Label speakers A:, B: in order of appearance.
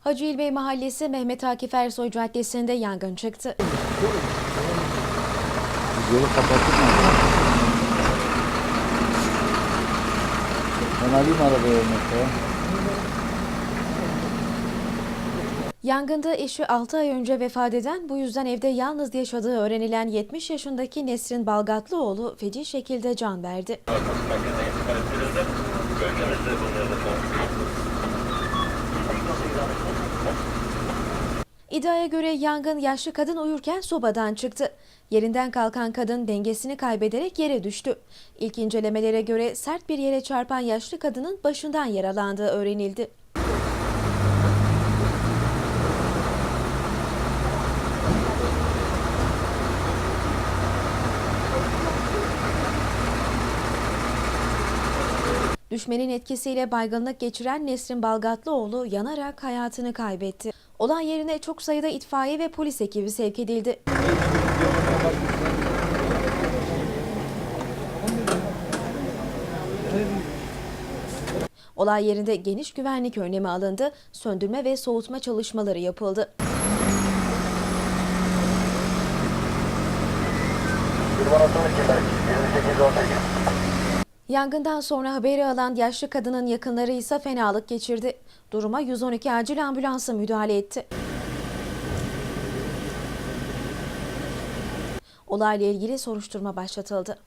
A: Hacı İlbey Mahallesi Mehmet Akif Ersoy Caddesi'nde yangın çıktı.
B: Yolu kapattık mı? Ben alayım arabaya mesela.
A: Yangında eşi 6 ay önce vefat eden, bu yüzden evde yalnız yaşadığı öğrenilen 70 yaşındaki Nesrin Balgatlıoğlu feci şekilde can verdi. İddiaya göre yangın yaşlı kadın uyurken sobadan çıktı. Yerinden kalkan kadın dengesini kaybederek yere düştü. İlk incelemelere göre sert bir yere çarpan yaşlı kadının başından yaralandığı öğrenildi. Düşmenin etkisiyle baygınlık geçiren Nesrin Balgatlıoğlu yanarak hayatını kaybetti. Olay yerine çok sayıda itfaiye ve polis ekibi sevk edildi. Olay yerinde geniş güvenlik önlemi alındı, söndürme ve soğutma çalışmaları yapıldı. Yangından sonra haberi alan yaşlı kadının yakınları ise fenalık geçirdi. Duruma 112 acil ambulansı müdahale etti. Olayla ilgili soruşturma başlatıldı.